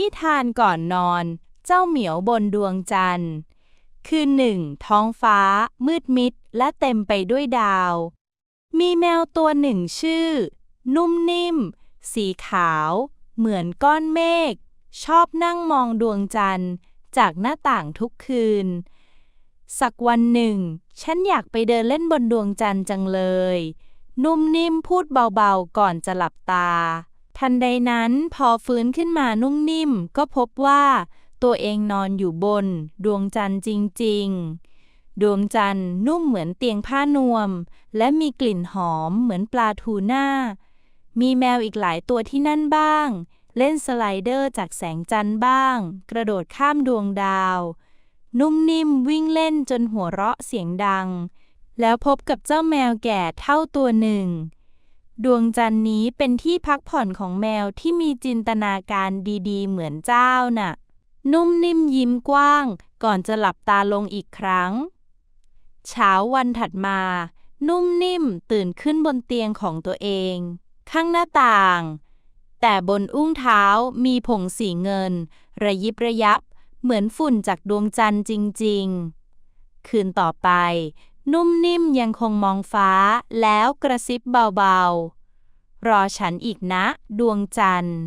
นิทานก่อนนอน เจ้าเหมียวบนดวงจันทร์ คืนหนึ่งท้องฟ้า มืดมิดและเต็มไปด้วยดาว มีแมวตัวหนึ่งชื่อ นุ่มนิ่ม สีขาว เหมือนก้อนเมฆ ชอบนั่งมองดวงจันทร์ จากหน้าต่างทุกคืน สักวันหนึ่ง ฉันอยากไปเดินเล่นบนดวงจันทร์จังเลย นุ่มนิ่มพูดเบาๆก่อนจะหลับตา ทันใดนั้นพอฟื้นขึ้นมานุ่มนิ่ม ก็พบว่าตัวเองนอนอยู่บน ดวงจันทร์จริง ๆ ดวงจันทร์นุ่มเหมือนเตียงผ้านวม และมีกลิ่นหอมเหมือนปลาทูน่า มีแมวอีกหลายตัวที่นั่นบ้าง เล่นสไลเดอร์จากแสงจันทร์บ้าง กระโดดข้ามดวงดาว นุ่มนิ่มวิ่งเล่นจนหัวเราะเสียงดัง แล้วพบกับเจ้าแมวแก่เท่าตัวหนึ่ง ดวงจันทร์นี้เป็นที่พักผ่อนของแมวที่มีจินตนาการดีๆ เหมือนเจ้าน่ะ นุ่มนิ่มยิ้มกว้าง ก่อนจะหลับตาลงอีกครั้ง เช้าวันถัดมา นุ่มนิ่มตื่นขึ้นบนเตียงของตัวเอง ข้างหน้าต่าง แต่บนอุ้งเท้ามีผงสีเงิน ระยิบระยับ เหมือนฝุ่นจากดวงจันทร์จริง ๆ คืนต่อไป นุ่มนิ่มยังคงมองฟ้าแล้วกระซิบเบาๆ รอฉันอีกนะ ดวงจันทร์